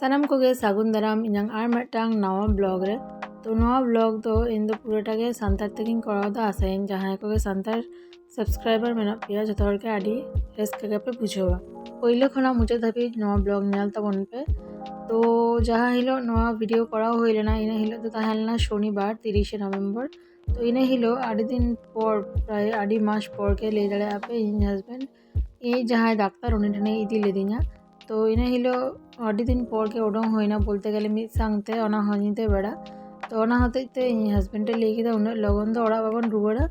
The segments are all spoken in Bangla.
ᱥᱟᱱᱟᱢ ᱠᱚᱜᱮ ᱥᱟᱹᱜᱩᱱ ᱫᱟᱨᱟᱢ ᱤᱧᱟᱹᱜ ᱟᱨ ᱢᱤᱫᱴᱟᱝ ᱱᱟᱣᱟ ᱵᱞᱚᱜ ᱨᱮ ᱛᱚ ᱱᱚᱣᱟ ᱵᱞᱚᱜ ᱫᱚ ᱤᱧ ᱫᱚ ᱯᱩᱨᱟᱹᱴᱟ ᱜᱮ ᱥᱟᱱᱛᱟᱲ ᱛᱮᱜᱮᱧ ᱠᱚᱨᱟᱣᱫᱟ ᱟᱥᱟᱭᱟᱹᱧ ᱡᱟᱦᱟᱸᱭ ᱠᱚᱜᱮ ᱥᱟᱱᱛᱟᱲ ᱥᱟᱵᱥᱠᱨᱟᱭᱵᱟᱨ ᱢᱮᱱᱟᱜ ᱯᱮᱭᱟ ᱡᱚᱛᱚ ᱦᱚᱲ ᱜᱮ ᱟᱹᱰᱤ ᱨᱟᱹᱥᱠᱟᱹ ᱜᱮᱯᱮ ᱵᱩᱡᱷᱟᱹᱣᱟ ᱯᱳᱭᱞᱳ ᱠᱷᱚᱱᱟᱜ ᱢᱩᱪᱟᱹᱫ ᱫᱷᱟᱹᱵᱤᱡ ᱱᱚᱣᱟ ᱵᱞᱚᱜ ᱧᱮᱞ ᱛᱟᱵᱚᱱ ᱯᱮ ᱛᱚ ᱡᱟᱦᱟᱸ ᱦᱤᱞᱳᱜ ᱱᱚᱣᱟ ᱵᱷᱤᱰᱤᱭᱳ ᱠᱚᱨᱟᱣ ᱦᱩᱭ ᱞᱮᱱᱟ ᱤᱱᱟᱹ ᱦᱤᱞᱳᱜ ᱫᱚ ᱛᱟᱦᱮᱸ ᱞᱮᱱᱟ ᱥᱚᱱᱤᱵᱟᱨ ᱛᱤᱨᱤᱥᱮ ᱱᱚᱵᱷᱮᱢᱵᱚᱨ তো ইনে হিলো আড়ি দিন পর প্রায় আড়ি মাস পর কে লেই দাঁড়ায় আপে ইন হাজবেন্ড এই যাহাই ডাক্তার উনি ঠানে ইদি লেদিনা તો એને હિલો અઢી દિન પોળકે ઓડોંગ હોયના બોલતે ગેલે ᱢᱤᱫ ᱥᱟᱝᱛᱮ ᱚᱱᱟ ᱦᱚᱸᱧᱤᱛᱮ ᱵᱮᱲᱟ ᱛᱚ ᱚᱱᱟ ᱦᱚᱛᱮᱡ ᱛᱮ ᱤᱧ ᱦᱟᱥᱵᱮᱱᱰ ᱮ ᱞᱟᱹᱭ ᱠᱮᱫᱟ ᱩᱱᱟᱹᱜ ᱞᱚᱜᱚᱱ ᱫᱚ ᱚᱲᱟᱜ ᱵᱟᱵᱚᱱ ᱨᱩᱣᱟᱹᱲᱟ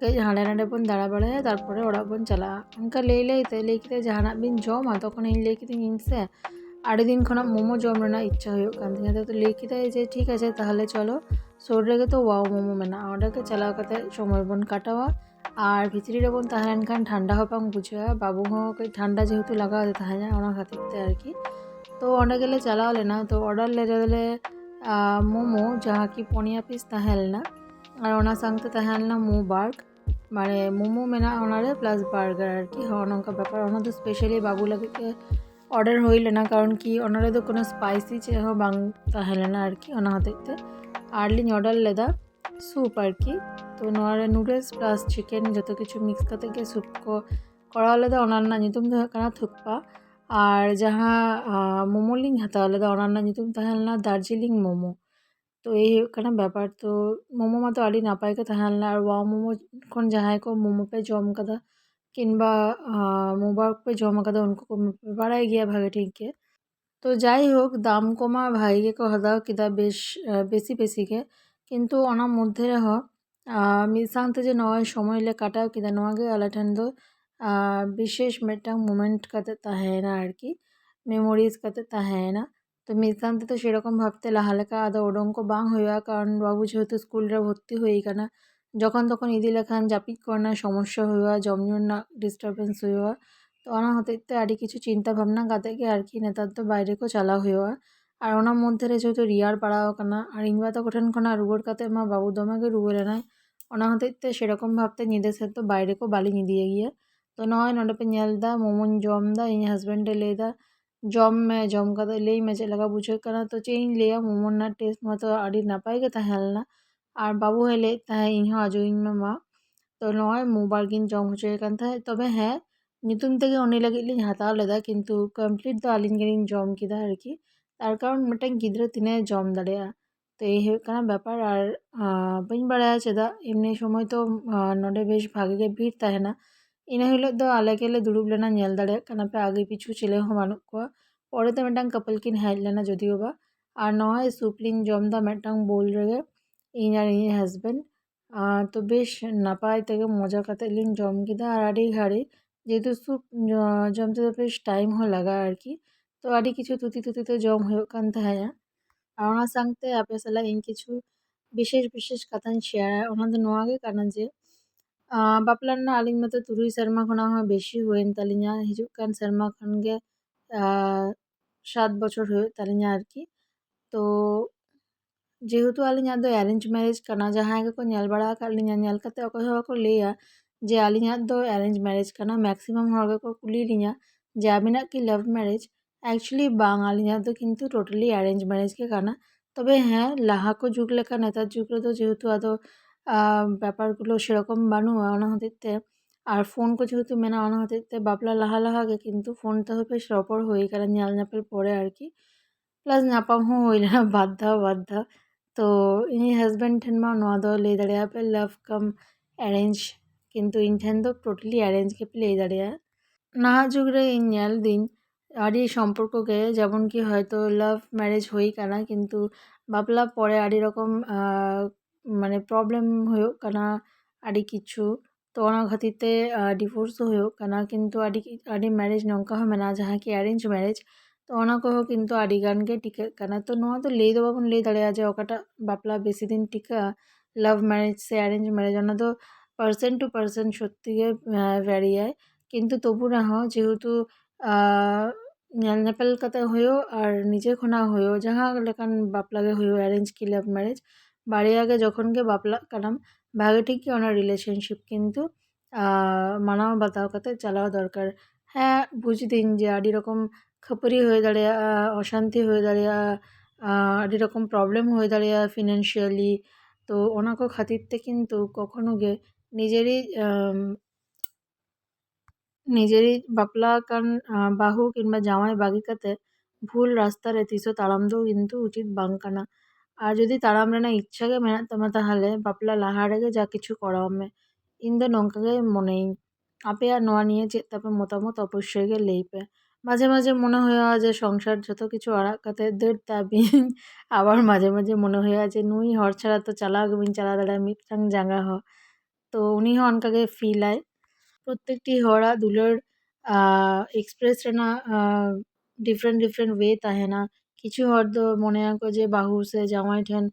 ᱠᱟᱹᱡ ᱦᱟᱸᱰᱮ ᱱᱟᱰᱮ ᱵᱚᱱ ᱫᱟᱬᱟ ᱵᱟᱲᱟᱭᱟ ᱛᱟᱨᱯᱚᱨᱮ ᱚᱲᱟᱜ ᱵᱚᱱ ᱪᱟᱞᱟᱜᱼᱟ ᱚᱱᱠᱟ ᱞᱟᱹᱭ ᱞᱟᱹᱭᱛᱮ ᱞᱟᱹᱭ ᱠᱮᱫᱟ ᱡᱟᱦᱟᱱᱟᱜ ᱵᱤᱱ ᱡᱚᱢᱟ ᱛᱚᱠᱷᱚᱱ ᱤᱧ ᱞᱟᱹᱭ ᱠᱤᱫᱟᱹᱧ ᱤᱧ ᱥᱮ ᱟᱹᱰᱤ ᱫᱤᱱ ᱠᱷᱚᱱᱟᱜ ᱢᱳᱢᱳ ᱡᱚᱢ ᱨᱮᱱᱟᱜ ᱤᱪᱪᱷᱟ ᱦᱩᱭᱩᱜ ᱠᱟᱱ ᱛᱤᱧᱟ ᱛᱚ ᱞᱟᱹᱭ ᱠᱮᱫᱟᱭ ᱡᱮ ᱴᱷᱤᱠ ᱟᱪᱷᱮ ᱛᱟᱦᱚᱞᱮ ᱪᱚᱞᱚ ᱥᱳᱨ ᱨᱮᱜᱮ ᱛᱚ ᱳᱣᱟᱣ ᱢᱳᱢᱳ ᱢᱮᱱᱟᱜᱼᱟ ᱚᱸᱰᱮ ᱜᱮ ᱪᱟᱞᱟᱣ ᱠᱟᱛᱮ ᱥᱚᱢᱚᱭ ᱵᱚᱱ ᱠᱟᱴᱟᱣᱟ ᱟᱨ ᱵᱷᱤᱛᱨᱤ ᱨᱮᱵᱚᱱ ᱛᱟᱦᱮᱱ ᱠᱷᱟᱱ ᱴᱷᱟᱱᱰᱟ ᱦᱚᱸ ᱵᱟᱝ ᱵᱩᱡᱷᱟᱹᱜᱼᱟ ᱵᱟᱹᱵᱩ ᱦᱚᱸ ᱠᱟᱹᱡ ᱴᱷᱟᱱᱰᱟ ᱡᱮᱦᱮᱛᱩ ᱞᱟᱜᱟᱣᱮ ᱛᱟᱦᱮᱸᱫᱼᱟ ᱚᱱᱟ ᱠᱷᱟᱹᱛᱤᱨ ᱛᱮ ᱟᱨᱠᱤ ᱛᱚ ᱚᱸᱰᱮ ᱜᱮᱞᱮ ᱪᱟᱞᱟᱣ ᱞᱮᱱᱟ ᱛᱚ ᱚᱰᱟᱨ ᱞᱮᱫᱟ ᱞᱮ ᱢᱳᱢᱳ ᱡᱟᱦᱟᱸ ᱠᱤ ᱯᱩᱱᱭᱟ ᱯᱤᱥ ᱛᱟᱦᱮᱸ ᱞᱮᱱᱟ ᱟᱨ ᱚᱱᱟ ᱥᱟᱶᱛᱮ ᱛᱟᱦᱮᱸ ᱞᱮᱱᱟ ᱢᱳ ᱵᱟᱨᱜ মানে মোমো ᱢᱮᱱᱟᱜᱼᱟ ᱚᱱᱟᱨᱮ ᱯᱞᱟᱥ ᱵᱟᱨᱜᱟᱨ ᱟᱨᱠᱤ ᱦᱚᱸ ᱱᱚᱝᱠᱟ ᱵᱮᱯᱟᱨ ᱚᱱᱟ ᱫᱚ ᱥᱯᱮᱥᱟᱞᱤ ᱵᱟᱹᱵᱩ ᱞᱟᱹᱜᱤᱫ ᱜᱮ ᱚᱰᱟᱨ ᱦᱩᱭ ᱞᱮᱱᱟ ᱠᱟᱨᱚᱱ ᱠᱤ ᱚᱱᱟ ᱨᱮᱫᱚ ᱠᱳᱱᱳ ᱥᱯᱟᱭᱥᱤ ᱪᱮᱫ ᱦᱚᱸ ᱵᱟᱝ ᱛᱟᱦᱮᱸ ᱞᱮᱱᱟ ᱟᱨᱠᱤ ᱚᱱᱟ ᱦᱚᱛᱮᱡ ᱛᱮ ᱟᱨ ᱞᱤᱧ ᱚᱰᱟᱨ ᱞᱮᱫᱟ স্যুপ আর কি। তো ওনারা নুডলস প্লাস চিকেন যত কিছু মিক্স করতে গিয়ে স্যুপ করা আলাদা অনান্না নিতুম কানা থুকপা। আর যাহা মোমোলিং হাতা আলাদা অনান্না নিতুম তাহালনা দার্জিলিং মোমো। তো এই কানা ব্যাপার? তো মোমো মাতো আড়ি না পাইকে তাহালনা আর ওয়া মোমো কোন যাহাই কো মোমো পে জম কাদা, কিংবা মোবারক পে জম কাদা, উনকো বাড়াই গিয়া ভাগে ঠিককে তো যাই হোক, দাম কমা ভাইকে কহা দাও কিদা বেশ বেশি বেশিকে ᱠᱤᱱᱛᱩ ᱚᱱᱟ ᱢᱚᱫᱽᱫᱷᱮ ᱨᱮᱦᱚᱸ ᱢᱤᱫ ᱥᱟᱶᱛᱮ ᱡᱮ ᱱᱚᱜᱼᱚᱭ ᱥᱚᱢᱚᱭ ᱞᱮ ᱠᱟᱴᱟᱣ ᱠᱮᱫᱟ ᱱᱚᱣᱟ ᱜᱮ ᱟᱞᱮ ᱴᱷᱮᱱ ᱫᱚ ᱵᱤᱥᱮᱥ ᱢᱤᱫᱴᱟᱝ ᱢᱳᱢᱮᱱᱴ ᱠᱟᱛᱮᱫ ᱛᱟᱦᱮᱸᱭᱮᱱᱟ ᱟᱨᱠᱤ ᱢᱮᱢᱳᱨᱤᱡᱽ ᱠᱟᱛᱮᱫ ᱛᱟᱦᱮᱸᱭᱮᱱᱟ ᱛᱚ ᱢᱤᱫ ᱥᱟᱶ ᱛᱮᱫᱚ ᱥᱮᱨᱚᱠᱚᱢ ᱵᱷᱟᱵᱛᱮ ᱞᱟᱦᱟ ᱞᱮᱠᱟ ᱟᱫᱚ ᱩᱰᱩᱝ ᱠᱚ ᱵᱟᱝ ᱦᱩᱭᱩᱜᱼᱟ ᱠᱟᱨᱚᱱ ᱵᱟᱹᱵᱩ ᱡᱮᱦᱮᱛᱩ ᱥᱠᱩᱞ ᱨᱮ ᱵᱷᱚᱨᱛᱤ ᱦᱩᱭ ᱟᱠᱟᱱᱟ ᱡᱚᱠᱷᱚᱱ ᱛᱚᱠᱷᱚᱱ ᱤᱫᱤ ᱞᱮᱠᱷᱟᱱ ᱡᱟᱹᱯᱤᱫ ᱠᱚᱨᱮᱱᱟᱜ ᱥᱚᱢᱚᱥᱥᱟ ᱦᱩᱭᱩᱜᱼᱟ ᱡᱚᱢ ᱧᱩ ᱨᱮᱱᱟᱜ ᱰᱤᱥᱴᱟᱨᱵᱮᱱᱥ ᱦᱩᱭᱩᱜᱼᱟ ᱛᱚ ᱚᱱᱟ ᱦᱚᱛᱮᱡ ᱛᱮ ᱟᱹᱰᱤ ᱠᱤᱪᱷᱩ ᱪᱤᱱᱛᱟ ᱵᱷᱟᱵᱽᱱᱟ ᱠᱟᱛᱮᱫ ᱜᱮ ᱟᱨᱠᱤ ᱱᱮᱛᱟᱨ ᱫᱚ ᱵᱟᱭᱨᱮ ᱠᱚ ᱪᱟᱞᱟᱣ ᱦᱩᱭᱩᱜᱼᱟ ᱟᱨ ᱚᱱᱟ ᱢᱚᱫᱽᱫᱷᱮ ᱨᱮ ᱡᱮᱦᱮᱛᱩ ᱨᱮᱭᱟᱲ ᱯᱟᱲᱟᱣ ᱟᱠᱟᱱᱟ ᱟᱨ ᱤᱧ ᱵᱟ ᱛᱟᱠᱚ ᱴᱷᱮᱱ ᱠᱷᱚᱱᱟᱜ ᱨᱩᱣᱟᱹᱲ ᱠᱟᱛᱮᱫ ᱢᱟ ᱵᱟᱹᱵᱩ ᱫᱚᱢᱮ ᱜᱮ ᱨᱩᱣᱟᱹᱲᱮᱱᱟᱭ ᱚᱱᱟ ᱦᱚᱛᱮᱡ ᱛᱮ ᱥᱮᱨᱚᱠᱚᱢ ᱵᱷᱟᱵᱛᱮ ᱧᱤᱫᱟᱹ ᱥᱮᱫ ᱫᱚ ᱵᱟᱭᱨᱮ ᱠᱚ ᱵᱟᱹᱞᱤᱧ ᱤᱫᱤᱭᱮ ᱜᱮᱭᱟ ᱛᱚ ᱱᱚᱜᱼᱚᱭ ᱱᱚᱸᱰᱮ ᱯᱮ ᱧᱮᱞ ᱮᱫᱟ ᱢᱳᱢᱳᱧ ᱡᱚᱢ ᱮᱫᱟ ᱤᱧ ᱦᱟᱥᱵᱮᱱᱰ ᱮ ᱞᱟᱹᱭ ᱮᱫᱟ ᱡᱚᱢ ᱢᱮ ᱡᱚᱢ ᱠᱟᱛᱮᱫ ᱞᱟᱹᱭ ᱢᱮ ᱪᱮᱫ ᱞᱮᱠᱟ ᱵᱩᱡᱷᱟᱹᱜ ᱠᱟᱱᱟ ᱛᱚ ᱪᱮᱫ ᱤᱧ ᱞᱟᱹᱭᱟ ᱢᱳᱢᱳ ᱨᱮᱱᱟᱜ ᱴᱮᱥᱴ ᱢᱟᱛᱚ ᱟᱹᱰᱤ ᱱᱟᱯᱟᱭ ᱜᱮ ᱛᱟᱦᱮᱸ ᱞᱮᱱᱟ ᱟᱨ ᱵᱟᱹᱵᱩ ᱦᱚᱸᱭ ᱞᱟᱹᱭᱮᱫ ᱛᱟᱦᱮᱸᱫ ᱤᱧ ᱦᱚᱸ ᱟᱹᱡᱩᱧ ᱢᱮ ᱢᱟ ᱛᱚ ᱱᱚᱜᱼᱚᱭ ᱢᱳᱵᱟᱭᱤᱞ ᱜᱤᱧ ᱡᱚᱢ ᱦᱚᱪᱚᱭᱮ ᱠᱟᱱ ᱛᱟᱦᱮᱸᱫ ᱛᱚᱵᱮ ᱦᱮᱸ ᱧᱩᱛᱩᱢ ᱛᱮᱜᱮ ᱩᱱᱤ ᱞᱟᱹᱜᱤᱫ ᱞᱤᱧ ᱦᱟᱛᱟᱣ ᱞᱮᱫᱟ ᱠᱤᱱᱛᱩ ᱠᱚᱢᱯᱞᱤᱴ ᱫᱚ ᱟᱹᱞᱤᱧ ᱜᱮᱞᱤᱧ ᱡᱚᱢ ᱠᱮᱫᱟ ᱟᱨᱠᱤ ᱫᱚᱨᱠᱟᱨ ᱢᱤᱫᱴᱟᱝ ᱜᱤᱫᱽᱨᱟᱹ ᱛᱤᱱᱟᱹᱜ ᱮ ᱡᱚᱢ ᱫᱟᱲᱮᱭᱟᱜᱼᱟ ᱛᱚ ᱮᱭ ᱦᱩᱭᱩᱜ ᱠᱟᱱᱟ ᱵᱮᱯᱟᱨ ᱟᱨ ᱵᱟᱹᱧ ᱵᱟᱲᱟᱭᱟ ᱪᱮᱫᱟᱜ ᱮᱢᱱᱤ ᱥᱚᱢᱚᱭ ᱛᱚ ᱱᱚᱰᱮ ᱵᱮᱥ ᱵᱷᱟᱜᱮ ᱜᱮ ᱵᱷᱤᱲ ᱛᱟᱦᱮᱱᱟ ᱤᱱᱟᱹ ᱦᱤᱞᱳᱜ ᱫᱚ ᱟᱞᱮ ᱜᱮᱞᱮ ᱫᱩᱲᱩᱵ ᱞᱮᱱᱟ ᱧᱮᱞ ᱫᱟᱲᱮᱭᱟᱜ ᱠᱟᱱᱟ ᱯᱮ ᱟᱜᱮ ᱯᱤᱪᱷᱩ ᱪᱤᱞᱤ ᱦᱚᱸ ᱵᱟᱹᱱᱩᱜ ᱠᱚᱣᱟ ᱯᱚᱨᱮ ᱛᱮ ᱢᱤᱫᱴᱟᱝ ᱠᱟᱯᱚᱞ ᱠᱤᱱ ᱦᱮᱡ ᱞᱮᱱᱟ ᱡᱳᱫᱤᱭᱳ ᱵᱟ ᱟᱨ ᱱᱚᱣᱟ ᱥᱩᱯ ᱞᱤᱧ ᱡᱚᱢ ᱮᱫᱟ ᱢᱤᱫᱴᱟᱝ ᱵᱳᱞ ᱨᱮᱜᱮ ᱤᱧ ᱟᱨ ᱤᱧᱟᱹᱜ ᱦᱟᱥᱵᱮᱱᱰ ᱛᱚ ᱵᱮᱥ ᱱᱟᱯᱟᱭ ᱛᱮᱜᱮ ᱢᱚᱡᱟ ᱠᱟᱛᱮᱫ ᱞᱤᱧ ᱡᱚᱢ ᱠᱮᱫᱟ ᱟᱨ ᱟᱹᱰᱤ ᱜᱷᱟᱹᱲᱤᱡ ᱡᱮᱦᱮᱛᱩ ᱥᱩᱯ ᱡᱚᱢ ᱛᱮᱫᱚ ᱵᱮᱥ ᱴᱟᱭᱤᱢ ᱦᱚᱸ ᱞᱟᱜᱟᱜᱼᱟ ᱟᱨᱠᱤ ᱛᱚ ᱟᱹᱰᱤ ᱠᱤᱪᱷᱩ ᱛᱷᱩᱛᱤ ᱛᱷᱩᱛᱤ ᱛᱮ ᱡᱚᱢ ᱦᱩᱭᱩᱜ ᱠᱟᱱ ᱛᱟᱦᱮᱸᱜᱼᱟ ᱟᱨ ᱚᱱᱟ ᱥᱟᱶᱛᱮ ᱟᱯᱮ ᱥᱟᱞᱟᱜ ᱤᱧ ᱠᱤᱪᱷᱩ ᱵᱤᱥᱮᱥ ᱵᱤᱥᱮᱥ ᱠᱟᱛᱷᱟᱧ ᱥᱮᱭᱟᱨᱟ ᱚᱱᱟ ᱫᱚ ᱱᱚᱣᱟ ᱜᱮ ᱠᱟᱱᱟ ᱡᱮ ᱵᱟᱯᱞᱟ ᱨᱮᱱᱟᱜ ᱟᱹᱞᱤᱧ ᱢᱟᱛᱚ ᱛᱩᱨᱩᱭ ᱥᱮᱨᱢᱟ ᱠᱷᱚᱱᱟᱜ ᱦᱚᱸ ᱵᱮᱥᱤ ᱦᱩᱭᱮᱱ ᱛᱟᱹᱞᱤᱧᱟ ᱦᱤᱡᱩᱜ ᱠᱟᱱ ᱥᱮᱨᱢᱟ ᱠᱷᱟᱱ ᱜᱮ ᱥᱟᱛ ᱵᱚᱪᱷᱚᱨ ᱦᱩᱭᱩᱜ ᱛᱟᱹᱞᱤᱧᱟ ᱟᱨᱠᱤ ᱛᱚ ᱡᱮᱦᱮᱛᱩ ᱟᱹᱞᱤᱧᱟᱜ ᱫᱚ ᱮᱨᱮᱧᱡᱽ ᱢᱮᱨᱮᱡᱽ ᱠᱟᱱᱟ ᱡᱟᱦᱟᱸᱭ ᱜᱮᱠᱚ ᱧᱮᱞ ᱵᱟᱲᱟ ᱟᱠᱟᱫ ᱞᱤᱧᱟ ᱧᱮᱞ ᱠᱟᱛᱮ ᱚᱠᱚᱭ ᱦᱚᱸ ᱵᱟᱠᱚ ᱞᱟᱹᱭᱟ ᱡᱮ ᱟᱹᱞᱤᱧᱟᱜ ᱫᱚ ᱮᱨᱮᱧᱡᱽ ᱢᱮᱨᱮᱡᱽ ᱠᱟᱱᱟ ᱢᱮᱠᱥᱤᱢᱟᱢ ᱦᱚᱲ ᱜᱮᱠᱚ ᱠᱩᱞᱤ ᱞᱤᱧᱟ ᱡᱮ ᱟᱹᱵᱤᱱᱟᱜ ᱠᱤ ᱞᱟᱵᱷ ᱢᱮᱨᱮᱡᱽ অ্যাকচुअली বাঙালিরা তো কিন্তু টোটালি অ্যারেঞ্জ ম্যারেজকে কানা তবে হ্যাঁ লাহাকো যুগলে কানা তার যুগলে তো যেহেতু আদৌ ব্যাপারগুলো সেরকম বানু অনাহতিতে ᱟᱨ ᱯᱷᱳᱱ ᱠᱚ ᱡᱮᱦᱮᱛᱩ ᱢᱮᱱᱟᱜᱼᱟ ᱚᱱᱟ ᱦᱚᱛᱮᱡ ᱛᱮ ᱵᱟᱯᱞᱟ ᱞᱟᱦᱟ ᱞᱟᱦᱟ ᱜᱮ ᱠᱤᱱᱛᱩ ᱯᱷᱳᱱ ᱛᱮᱦᱚᱸ ᱵᱮᱥ ᱨᱚᱯᱚᱲ ᱦᱩᱭ ᱠᱟᱱᱟ ᱧᱮᱞ ᱧᱟᱯᱮᱞ ᱯᱚᱨᱮ ᱟᱨᱠᱤ ᱯᱞᱟᱥ ᱧᱟᱯᱟᱢ ᱦᱚᱸ ᱦᱩᱭ ᱞᱮᱱᱟ ᱵᱟᱨ ᱫᱷᱟᱣ ᱵᱟᱨ ᱫᱷᱟᱣ ᱛᱚ ᱤᱧ ᱦᱟᱡᱵᱮᱱᱰ ᱴᱷᱮᱱ ᱢᱟ ᱱᱚᱣᱟ ᱫᱚ ᱞᱟᱹᱭ ᱫᱟᱲᱮᱭᱟᱜᱼᱟ ᱯᱮ ᱞᱟᱵᱷ ᱠᱟᱢ ᱮᱨᱮᱧᱡᱽ ᱠᱤᱱᱛᱩ ᱤᱧ ᱴᱷᱮᱱ ᱫᱚ ᱴᱳᱴᱟᱞᱤ ᱮᱨᱮᱧᱡᱽ ᱜᱮᱯᱮ ᱞᱟᱹᱭ ᱫᱟᱲᱮᱭᱟᱜᱼᱟ ᱱᱟᱦᱟᱜ ᱡᱩᱜᱽ ᱨᱮ ᱤᱧ ᱧᱮᱞ ᱫᱟᱹᱧ আর এই সম্পর্ককে যেমন কি হয়তো লাভ ম্যারেজ হয়েই কানা কিন্তু বাপলা পরে আর এরকম মানে প্রবলেম হয়েও কানা আরই কিছু ᱛᱚ ᱚᱱᱟ ᱠᱷᱟᱹᱛᱤᱨ ᱛᱮ ᱰᱤভোর্ᱥ ᱫᱚ ᱦᱩᱭᱩᱜ ᱠᱟᱱᱟ ᱠᱤᱱᱛᱩ ᱟᱹᱰᱤ ᱟᱹᱰᱤ ᱢᱮᱨᱮᱡᱽ ᱱᱚᱝᱠᱟ ᱦᱚᱸ ᱢᱮᱱᱟᱜᱼᱟ ᱡᱟᱦᱟᱸ ᱠᱤ ᱮᱨᱮᱧᱡᱽ ᱢᱮᱨᱮᱡᱽ ᱛᱚ ᱚᱱᱟ ᱠᱚᱦᱚᱸ ᱠᱤᱱᱛᱩ ᱟᱹᱰᱤ ᱜᱟᱱ ᱜᱮ ᱴᱤᱠᱟᱹᱜ ᱠᱟᱱᱟ ᱛᱚ ᱱᱚᱣᱟ ᱫᱚ ᱞᱟᱹᱭ ᱫᱚ ᱵᱟᱵᱚᱱ ᱞᱟᱹᱭ ᱫᱟᱲᱮᱭᱟᱜᱼᱟ ᱡᱮ ᱚᱠᱟᱴᱟᱜ ᱵᱟᱯᱞᱟ ᱵᱮᱥᱤ ᱫᱤᱱ ᱴᱤᱠᱟᱹᱜᱼᱟ ᱞᱟᱵᱷ ᱢᱮᱨᱮᱡᱽ ᱥᱮ ᱮᱨᱮᱧᱡᱽ ᱢᱮᱨᱮᱡᱽ ᱚᱱᱟ ᱫᱚ পার্সেন্ট টু পার্সেন্ট সত্যি ᱜᱮ ভ্যারি হয় কিন্তু তবু ᱨᱮᱦᱚᱸ যেহেতু ᱧᱮᱞ ᱧᱮᱯᱮᱞ ᱠᱟᱛᱮ ᱦᱩᱭᱩᱜ ᱟᱨ ᱱᱤᱡᱮ ᱠᱷᱚᱱᱟᱜ ᱦᱩᱭᱩᱜ ᱡᱟᱦᱟᱸ ᱞᱮᱠᱟᱱ ᱵᱟᱯᱞᱟ ᱜᱮ ᱦᱩᱭᱩᱜ ᱮᱨᱮᱧᱡᱽ ᱠᱤ ᱞᱟᱵᱷ ᱢᱮᱨᱮᱡᱽ ᱵᱟᱨᱭᱟ ᱜᱮ ᱡᱚᱠᱷᱚᱱ ᱜᱮ ᱵᱟᱯᱞᱟᱜ ᱠᱟᱱᱟᱢ ᱵᱷᱟᱜᱮ ᱴᱷᱤᱠ ᱜᱮ ᱚᱱᱟ ᱨᱤᱞᱮᱥᱚᱱᱥᱤᱯ ᱠᱤᱱᱛᱩ ᱢᱟᱱᱟᱣ ᱵᱟᱛᱟᱣ ᱠᱟᱛᱮ ᱪᱟᱞᱟᱣ ᱫᱚᱨᱠᱟᱨ ᱦᱮᱸ ᱵᱩᱡᱽ ᱫᱟᱹᱧ ᱡᱮ ᱟᱹᱰᱤ ᱨᱚᱠᱚᱢ ᱠᱷᱟᱹᱯᱟᱹᱨᱤ ᱦᱩᱭ ᱫᱟᱲᱮᱭᱟᱜᱼᱟ ᱚᱥᱟᱱᱛᱤ ᱦᱩᱭ ᱫᱟᱲᱮᱭᱟᱜᱼᱟ ᱟᱹᱰᱤ ᱨᱚᱠᱚᱢ ᱯᱨᱚᱵᱞᱮᱢ ᱦᱩᱭ ᱫᱟᱲᱮᱭᱟᱜᱼᱟ ᱯᱷᱤᱱᱟᱱᱥᱤᱭᱟᱞᱤ ᱛᱚ ᱚᱱᱟ ᱠᱚ ᱠᱷᱟᱹᱛᱤᱨ ᱛᱮ ᱠᱤᱱᱛᱩ ᱠᱚᱠᱷᱚᱱᱳ ᱜᱮ ᱱᱤᱡᱮᱨᱤᱡ ᱱᱤᱡᱮᱨᱤᱡ ᱵᱟᱯᱞᱟ ᱟᱠᱟᱱ ᱵᱟᱹᱦᱩ ᱠᱤᱝᱵᱟ ᱡᱟᱶᱟᱭ ᱵᱟᱹᱜᱤ ᱠᱟᱛᱮᱫ ᱵᱷᱩᱞ ᱨᱟᱥᱛᱟ ᱨᱮ ᱛᱤᱥ ᱦᱚᱸ ᱛᱟᱲᱟᱢ ᱫᱚ ᱠᱤᱱᱛᱩ ᱩᱪᱤᱛ ᱵᱟᱝ ᱠᱟᱱᱟ ᱟᱨ ᱡᱩᱫᱤ ᱛᱟᱲᱟᱢ ᱨᱮᱱᱟᱜ ᱤᱪᱪᱷᱟ ᱜᱮ ᱢᱮᱱᱟᱜ ᱛᱟᱢᱟ ᱛᱟᱦᱚᱞᱮ ᱵᱟᱯᱞᱟ ᱞᱟᱦᱟ ᱨᱮᱜᱮ ᱡᱟ ᱠᱤᱪᱷᱩ ᱠᱚᱨᱟᱣ ᱢᱮ ᱤᱧ ᱫᱚ ᱱᱚᱝᱠᱟ ᱜᱮ ᱢᱚᱱᱮᱭᱟᱹᱧ ᱟᱯᱮᱭᱟᱜ ᱱᱚᱣᱟ ᱱᱤᱭᱮ ᱪᱮᱫ ᱛᱟᱯᱮ ᱢᱚᱛᱟᱢᱚᱛ ᱚᱵᱚᱥᱥᱳᱭ ᱜᱮ ᱞᱟᱹᱭ ᱯᱮ ᱢᱟᱡᱷᱮ ᱢᱟᱡᱷᱮ ᱢᱚᱱᱮ ᱦᱩᱭᱩᱜᱼᱟ ᱡᱮ ᱥᱚᱝᱥᱟᱨ ᱡᱚᱛᱚ ᱠᱤᱪᱷᱩ ᱟᱲᱟᱜ ᱠᱟᱛᱮᱫ ᱫᱟᱹᱲ ᱛᱟᱵᱤᱭᱟᱹᱧ ᱟᱵᱟᱨ ᱢᱟᱡᱷᱮ ᱢᱟᱡᱷᱮ ᱢᱚᱱᱮ ᱦᱩᱭᱩᱜᱼᱟ ᱡᱮ ᱱᱩᱭ ᱦᱚᱲ ᱪᱷᱟᱲᱟ ᱛᱚ ᱪᱟᱞᱟᱣ ᱜᱮ ᱵᱟᱹᱧ ᱪᱟᱞᱟᱣ ᱫᱟᱲᱮᱭᱟᱜᱼᱟ ᱢᱤᱫᱴᱟᱝ ᱡᱟᱸᱜᱟ ᱦᱚᱸ ᱛᱚ ᱩᱱᱤ ᱦᱚᱸ ᱚᱱᱠᱟ ᱜᱮ ᱯᱷᱤᱞᱟᱭ પ્રત્યેકટી હળા દુલ્હડ એક્સપ્રેસ না ডিফারেন্ট ডিফারেন্ট ওয়ে তাহে না। কিছু হর তো মনে রাখো যে বাহু সে জামাই ঠেন,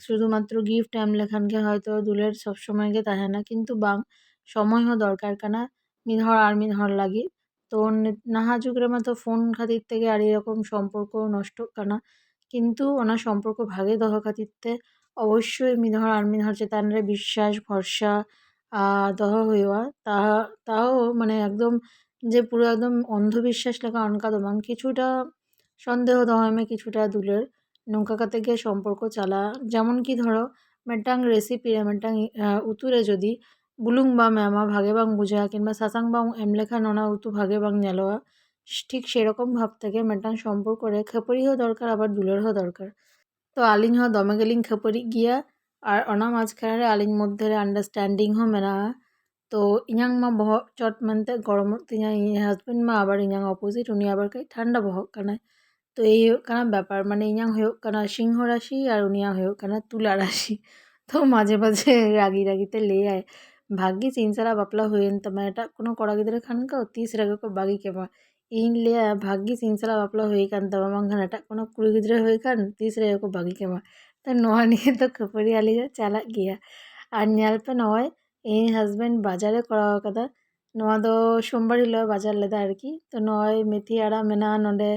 শুধুমাত্র গিফট এম লেখানকে হয়তো দুলের সবসময় গে তাহে না, কিন্তু বাং সময় হো দরকার কানা। মিধর আর মিধর লাগি। তো নাহা যুগের মতো ফোন খাতির থেকে আর এরকম সম্পর্ক নষ্ট কানা। কিন্তু ওনার সম্পর্ক ভাগে দহ খাতিরতে অবশ্যই মিধর আর মিনহর চেতানরে বিশ্বাস, ভরসা ᱫᱚᱦᱚ ᱦᱩᱭᱩᱜᱼᱟ ᱛᱟᱣ ᱢᱟᱱᱮ ᱮᱠᱫᱚᱢ ᱡᱮ ᱯᱩᱨᱟᱹ ᱮᱠᱫᱚᱢ ᱚᱱᱫᱷᱚ ᱵᱤᱥᱥᱟᱥ ᱞᱮᱠᱟ ᱚᱱᱠᱟ ᱫᱚ ᱵᱟᱝ ᱠᱤᱪᱷᱩᱴᱟ ᱥᱚᱱᱫᱮᱦᱚ ᱫᱚᱦᱚᱭ ᱢᱮ ᱠᱤᱪᱷᱩᱴᱟ ᱫᱩᱞᱟᱹᱲ ᱱᱚᱝᱠᱟ ᱠᱟᱛᱮ ᱜᱮ ᱥᱚᱢᱯᱚᱨᱠᱚ ᱪᱟᱞᱟᱜᱼᱟ ᱡᱮᱢᱚᱱ ᱠᱤ ᱫᱷᱚᱨᱚ ᱢᱤᱫᱴᱟᱝ ᱨᱮᱥᱤᱯᱤ ᱨᱮ ᱢᱤᱫᱴᱟᱝ ᱩᱛᱩ ᱨᱮ ᱡᱩᱫᱤ ᱵᱩᱞᱩᱝ ᱵᱟᱢ ᱮᱢᱟ ᱵᱷᱟᱜᱮ ᱵᱟᱝ ᱵᱩᱡᱷᱟᱹᱜᱼᱟ ᱠᱤᱝᱵᱟ ᱥᱟᱥᱟᱝ ᱵᱟᱢ ᱮᱢ ᱞᱮᱠᱷᱟᱱ ᱚᱱᱟ ᱩᱛᱩ ᱵᱷᱟᱜᱮ ᱵᱟᱝ ᱧᱮᱞᱚᱜᱼᱟ ᱴᱷᱤᱠ ᱥᱮᱨᱚᱠᱚᱢ ᱵᱷᱟᱵ ᱛᱮᱜᱮ ᱢᱤᱫᱴᱟᱝ ᱥᱚᱢᱯᱚᱨᱠᱚ ᱨᱮ ᱠᱷᱟᱹᱯᱟᱹᱨᱤ ᱦᱚᱸ ᱫᱚᱨᱠᱟᱨ ᱟᱵᱟᱨ ᱫᱩᱞᱟᱹᱲ ᱦᱚᱸ ᱫᱚᱨᱠᱟᱨ ᱛᱚ ᱟᱹᱞᱤᱧ ᱦᱚᱸ ᱫᱚᱢᱮ ᱜᱮᱞᱤᱧ ᱠᱷᱟᱹᱯᱟᱹᱨᱤᱜ ᱜᱮᱭᱟ ᱟᱨ ᱚᱱᱟ ᱢᱟᱡᱽᱠᱷᱟᱱ ᱨᱮ ᱟᱹᱞᱤᱧ ᱢᱚᱫᱽᱫᱷᱮ ᱨᱮ ᱟᱱᱰᱟᱨᱥᱴᱮᱱᱰᱤᱝ ᱦᱚᱸ ᱢᱮᱱᱟᱜᱼᱟ ᱛᱚ ᱤᱧᱟᱹᱝ ᱢᱟ ᱵᱚᱦᱚᱜ ᱪᱚᱴ ᱢᱮᱱᱛᱮ ᱜᱚᱨᱚᱢᱚᱜ ᱛᱤᱧᱟᱹ ᱤᱧ ᱦᱟᱥᱵᱮᱱᱰ ᱢᱟ ᱟᱵᱟᱨ ᱤᱧᱟᱹᱝ ᱚᱯᱚᱡᱤᱴ ᱩᱱᱤ ᱟᱵᱟᱨ ᱠᱟᱹᱡ ᱴᱷᱟᱱᱰᱟ ᱵᱚᱦᱚᱜ ᱠᱟᱱᱟᱭ ᱛᱚ ᱮᱭ ᱦᱩᱭᱩᱜ ᱠᱟᱱᱟ ᱵᱮᱯᱟᱨ ᱢᱟᱱᱮ ᱤᱧᱟᱹᱝ ᱦᱩᱭᱩᱜ ᱠᱟᱱᱟ ᱥᱤᱝᱦᱚ ᱨᱟᱥᱤ ᱟᱨ ᱩᱱᱤᱭᱟᱜ ᱦᱩᱭᱩᱜ ᱠᱟᱱᱟ ᱛᱩᱞᱟ ᱨᱟᱥᱤ ᱛᱚ ᱢᱟᱡᱷᱮ ᱢᱟᱡᱷᱮ ᱨᱟᱹᱜᱤ ᱨᱟᱹᱜᱤᱛᱮ ᱞᱟᱹᱭᱟᱭ ᱵᱷᱟᱜᱤᱥ ᱤᱧ ᱥᱟᱞᱟᱜ ᱵᱟᱯᱞᱟ ᱦᱩᱭᱮᱱ ᱛᱟᱢᱟ ᱮᱴᱟᱜ ᱠᱳᱱᱳ ᱠᱚᱲᱟ ᱜᱤᱫᱽᱨᱟᱹ ᱠᱷᱟᱱ ᱠᱚ ᱛᱤᱥ ᱨᱮᱜᱮ ᱠᱚ ᱵᱟᱹᱜᱤ ᱠᱮᱢᱟ ᱤᱧ ᱞᱟᱹᱭᱟ ᱵᱷᱟᱜᱤᱥ ᱤᱧ ᱥᱟᱞᱟᱜ ᱵᱟᱯᱞᱟ ᱦᱩᱭ ᱠᱟᱱ ᱛᱟᱢᱟ ᱵᱟᱝᱠᱷᱟᱱ ᱮᱴᱟᱜ ᱠᱳᱱᱳ ᱠᱩᱲᱤ ᱜᱤᱫᱽᱨᱟᱹ ᱦᱩᱭ ᱠᱷᱟᱱ ᱛᱤᱥ ᱨᱮᱜᱮ ᱠᱚ ᱵᱟᱹᱜᱤ ᱠᱮᱢᱟ ᱛᱚ ᱱᱚᱣᱟ ᱱᱤᱭᱟᱹ ᱫᱚ ᱠᱷᱟᱹᱯᱟᱹᱨᱤ ᱟᱞᱮ ᱞᱮ ᱪᱟᱞᱟᱜ ᱜᱮᱭᱟ ᱟᱨ ᱧᱮᱞᱯᱮ ᱱᱚᱜᱼᱚᱭ ᱤᱧ ᱦᱟᱡᱵᱮᱱᱰ ᱵᱟᱡᱟᱨᱮ ᱠᱚᱨᱟᱣ ᱟᱠᱟᱫᱟ ᱱᱚᱣᱟ ᱫᱚ ᱥᱳᱢᱵᱟᱨ ᱦᱤᱞᱳᱜ ᱵᱟᱡᱟᱨ ᱞᱮᱫᱟ ᱟᱨᱠᱤ ᱛᱚ ᱱᱚᱜᱼᱚᱭ ᱢᱮᱛᱷᱤ ᱟᱲᱟᱜ ᱢᱮᱱᱟᱜᱼᱟ ᱱᱚᱰᱮ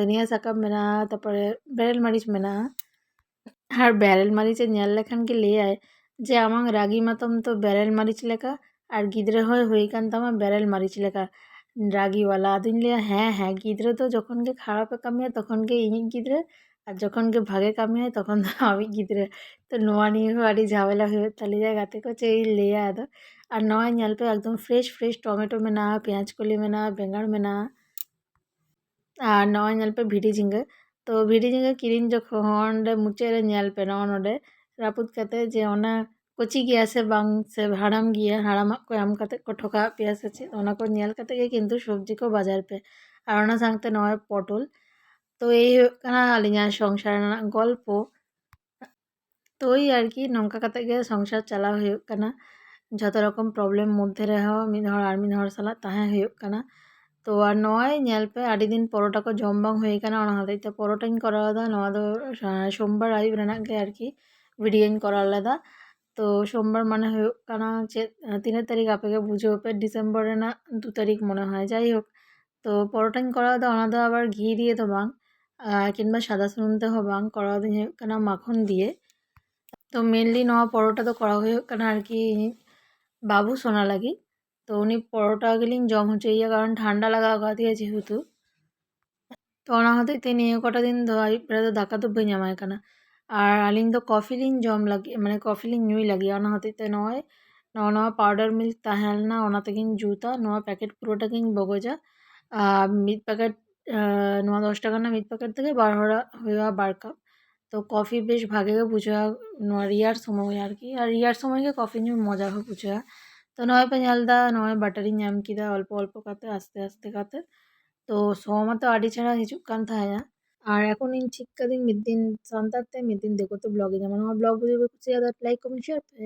ᱫᱷᱩᱱᱤᱭᱟᱹ ᱥᱟᱠᱟᱢ ᱢᱮᱱᱟᱜᱼᱟ ᱛᱟᱨᱯᱚᱨᱮ ᱵᱮᱨᱮᱞ ᱢᱟᱹᱨᱤᱪ ᱢᱮᱱᱟᱜᱼᱟ ᱟᱨ ᱵᱮᱨᱮᱞ ᱢᱟᱹᱨᱤᱪᱮ ᱧᱮᱞ ᱞᱮᱠᱷᱟᱱ ᱜᱮ ᱞᱟᱹᱭᱟᱭ ᱡᱮ ᱟᱢᱟᱜ ᱨᱟᱜᱤ ᱢᱟᱛᱚᱢ ᱛᱚ ᱵᱮᱨᱮᱞ ᱢᱟᱹᱨᱤᱪ ᱞᱮᱠᱟ ᱟᱨ ᱜᱤᱫᱽᱨᱟᱹ ᱦᱚᱸᱭ ᱦᱩᱭ ᱟᱠᱟᱱ ᱛᱟᱢᱟ ᱵᱮᱨᱮᱞ ᱢᱟᱹᱨᱤᱪ ᱞᱮᱠᱟ ᱨᱟᱜᱤᱣᱟᱞᱟ ᱟᱫᱚᱧ ᱞᱟᱹᱭᱟ ᱦᱮᱸ ᱦᱮᱸ ᱜᱤᱫᱽᱨᱟᱹ ᱫᱚ ᱡᱚᱠᱷᱚᱱ ᱜᱮ ᱠᱷᱟᱨᱟᱯᱮ ᱠᱟᱹᱢᱤᱭᱟ ᱛᱚᱠᱷᱚᱱ ᱜᱮ ᱤᱧᱤᱡ ᱜᱤᱫᱽᱨᱟᱹ ᱟᱨ ᱡᱚᱠᱷᱚᱱ ᱜᱮ ᱵᱷᱟᱜᱮ ᱠᱟᱹᱢᱤᱭᱟᱭ ᱛᱚᱠᱷᱚᱱ ᱫᱚ ᱟᱢᱤᱡ ᱜᱤᱫᱽᱨᱟᱹ ᱛᱚ ᱱᱚᱣᱟ ᱱᱤᱭᱮ ᱦᱚᱸ ᱟᱹᱰᱤ ᱡᱷᱟᱢᱮᱞᱟ ᱦᱩᱭᱩᱜ ᱛᱟᱞᱮᱭᱟ ᱜᱟᱛᱮ ᱠᱚ ᱪᱮᱫ ᱤᱧ ᱞᱟᱹᱭᱟ ᱟᱫᱚ ᱟᱨ ᱱᱚᱜᱼᱚᱭ ᱧᱮᱞ ᱯᱮ ᱮᱠᱫᱚᱢ ᱯᱷᱨᱮᱥ ᱯᱷᱨᱮᱥ ᱴᱚᱢᱮᱴᱳ ᱢᱮᱱᱟᱜᱼᱟ ᱯᱮᱸᱭᱟᱡᱽ ᱠᱚᱞᱤ ᱢᱮᱱᱟᱜᱼᱟ ᱵᱮᱸᱜᱟᱲ ᱢᱮᱱᱟᱜᱼᱟ ᱟᱨ ᱱᱚᱜᱼᱚᱭ ᱧᱮᱞ ᱯᱮ ᱵᱷᱤᱰᱤ ᱡᱷᱤᱸᱜᱟᱹ ᱛᱚ ᱵᱷᱤᱰᱤ ᱡᱷᱤᱸᱜᱟᱹ ᱠᱤᱨᱤᱧ ᱡᱚᱠᱷᱚᱱ ᱚᱸᱰᱮ ᱢᱩᱪᱟᱹᱫ ᱨᱮ ᱧᱮᱞ ᱯᱮ ᱱᱚᱜᱼᱚ ᱱᱚᱰᱮ ᱨᱟᱹᱯᱩᱫ ᱠᱟᱛᱮ ᱡᱮ ᱚᱱᱟ ᱠᱚᱪি ᱜᱮᱭᱟ ᱥᱮ ᱵᱟᱝ ᱥᱮ ᱦᱟᱲᱟᱢ ᱜᱮᱭᱟ ᱦᱟᱲᱟᱢᱟᱜ ᱠᱚ ᱮᱢ ᱠᱟᱛᱮ ᱠᱚ ᱴᱷᱚᱠᱟᱣᱟᱫ ᱯᱮᱭᱟ ᱥᱮ ᱪᱮᱫ ᱚᱱᱟ ᱠᱚ ᱧᱮᱞ ᱠᱟᱛᱮ ᱜᱮ ᱠᱤᱱᱛᱩ ᱥᱚᱵᱽᱡᱤ ᱠᱚ ᱵᱟᱡᱟᱨ ᱯᱮ ᱟᱨ ᱚᱱᱟ ᱥᱟᱶᱛᱮ ᱱᱚᱜᱼᱚᱭ ᱯᱚᱴᱚᱞ তো এই আলিঙ্গার সংসার গল্প তো এই আর ᱠᱤ ᱱᱚᱝᱠᱟ ᱠᱟᱛᱮ ᱜᱮ ᱥᱚᱝᱥᱟᱨ ᱪᱟᱞᱟᱣ ᱦᱩᱭᱩᱜ ᱠᱟᱱᱟ ᱡᱷᱚᱛᱚ ᱨᱚᱠᱚᱢ ᱯᱨᱚᱵᱞᱮᱢ ᱢᱚᱫᱽᱫᱷᱮ ᱨᱮᱦᱚᱸ ᱢᱤᱫ ᱦᱚᱲ ᱟᱨ ᱢᱤᱫ ᱦᱚᱲ ᱥᱟᱞᱟᱜ ᱛᱟᱦᱮᱸ ᱦᱩᱭᱩᱜ ᱠᱟᱱᱟ ᱛᱚ ᱟᱨ ᱱᱚᱜᱼᱚᱭ ᱧᱮᱞ ᱯᱮ ᱟᱹᱰᱤ ᱫᱤᱱ ᱯᱚᱨᱚᱴᱟ ᱠᱚ ᱡᱚᱢ ᱵᱟᱝ ᱦᱩᱭ ᱠᱟᱱᱟ ᱚᱱᱟ ᱦᱚᱛᱮᱡ ᱛᱮ ᱯᱚᱨᱚᱴᱟᱧ ᱠᱚᱨᱟᱣ ᱮᱫᱟ ᱱᱚᱣᱟ ᱫᱚ ᱥᱳᱢᱵᱟᱨ ᱟᱹᱭᱩᱵ ᱨᱮᱱᱟᱜ ᱜᱮ ᱟᱨᱠᱤ ᱵᱷᱤᱰᱤᱭᱳᱧ ᱠᱚᱨᱟᱣ ᱞᱮᱫᱟ ᱛᱚ ᱥᱳᱢᱵᱟᱨ ᱢᱟᱱᱮ ᱦᱩᱭᱩᱜ ᱠᱟᱱᱟ ᱪᱮᱫ ᱛᱤᱱᱟᱹᱜ ᱛᱟᱹᱨᱤᱠᱷ ᱟᱯᱮᱜᱮ ᱵᱩᱡᱷᱟᱹᱣ ᱯᱮ ᱰᱤᱥᱮᱢᱵᱚᱨ ᱨᱮᱱᱟᱜ ᱫᱩ ᱛᱟᱹᱨᱤᱠᱷ ᱢᱚᱱᱮ হয় যাই হোক তো পরোটাᱧ করাও দা ওনা দো আবার ঘি দিয়ে তো বাং কিংবা కింద సదాశివంతో హవాంగ్ కొడవది కన్నా মাখন দিয়ে। তো মেনলি নেওয়া পরোটাতো করা হয়ে কেন আর কি বাবু সোনা লাগি। তো উনি পরোটা গেলিন জম হচ্ছে ইয়ে কারণ ঠান্ডা লাগা দিয়ে যেহেতু। তো ওনা হতে তিনি কটা দিন তো দাকা তো বই জামায় কেন। আর আলিন তো কফিলিন জম লাগি মানে কফিলিন নুই লাগি। ওনা হতে তো নয় নয় নয় পাউডার মিল্ক তাহেল না ওনাতে কিন জুতা নয় প্যাকেট পুরোটা কিন বগজা। আর মিড প্যাকেট ᱱᱚᱣᱟ ᱫᱚᱥ ᱴᱟᱠᱟ ᱨᱮᱱᱟᱜ ᱢᱤᱫ ᱯᱮᱠᱮᱴ ᱛᱮᱜᱮ ᱵᱟᱨ ᱦᱚᱲᱟᱜ ᱦᱩᱭᱩᱜᱼᱟ ᱵᱟᱨ ᱠᱟᱯ ᱛᱚ ᱠᱚᱯᱷᱤ ᱵᱮᱥ ᱵᱷᱟᱜᱮ ᱜᱮ ᱵᱩᱡᱷᱟᱹᱜᱼᱟ ᱱᱚᱣᱟ ᱨᱮᱭᱟᱲ ᱥᱚᱢᱚᱭ ᱟᱨᱠᱤ ᱟᱨ ᱨᱮᱭᱟᱲ ᱥᱚᱢᱚᱭ ᱜᱮ ᱠᱚᱯᱷᱤ ᱧᱩ ᱢᱚᱡᱟ ᱦᱚᱸ ᱵᱩᱡᱷᱟᱹᱜᱼᱟ ᱛᱚ ᱱᱚᱜᱼᱚᱭ ᱯᱮ ᱧᱮᱞ ᱮᱫᱟ ᱱᱚᱜᱼᱚᱭ ᱵᱟᱴᱟᱨᱤᱧ ᱧᱟᱢ ᱠᱮᱫᱟ ᱚᱞᱯᱚ ᱚᱞᱯᱚ ᱠᱟᱛᱮ ᱟᱥᱛᱮ ᱟᱥᱛᱮ ᱠᱟᱛᱮ ᱛᱚ ᱥᱚ ᱢᱟᱛᱚ ᱟᱹᱰᱤ ᱪᱮᱦᱨᱟ ᱦᱤᱡᱩᱜ ᱠᱟᱱ ᱛᱟᱦᱮᱸᱜᱼᱟ ᱟᱨ ᱮᱠᱷᱚᱱ ᱤᱧ ᱴᱷᱤᱠ ᱠᱟᱹᱫᱟᱹᱧ ᱢᱤᱫ ᱫᱤᱱ ᱥᱟᱱᱛᱟᱲ ᱛᱮ ᱢᱤᱫ ᱫᱤᱱ ᱫᱤᱠᱩ ᱛᱮ ᱵᱞᱚᱜ ᱤᱧ ᱮᱢᱟ ᱱᱚᱣᱟ ᱵᱞᱚᱜ ᱡᱩᱫᱤ ᱯᱮ ᱠᱩᱥᱤᱭᱟᱫᱟ ᱞᱟᱭᱤᱠ ᱠᱚᱢᱮᱱᱴ ᱥᱮᱭᱟᱨ ᱯᱮ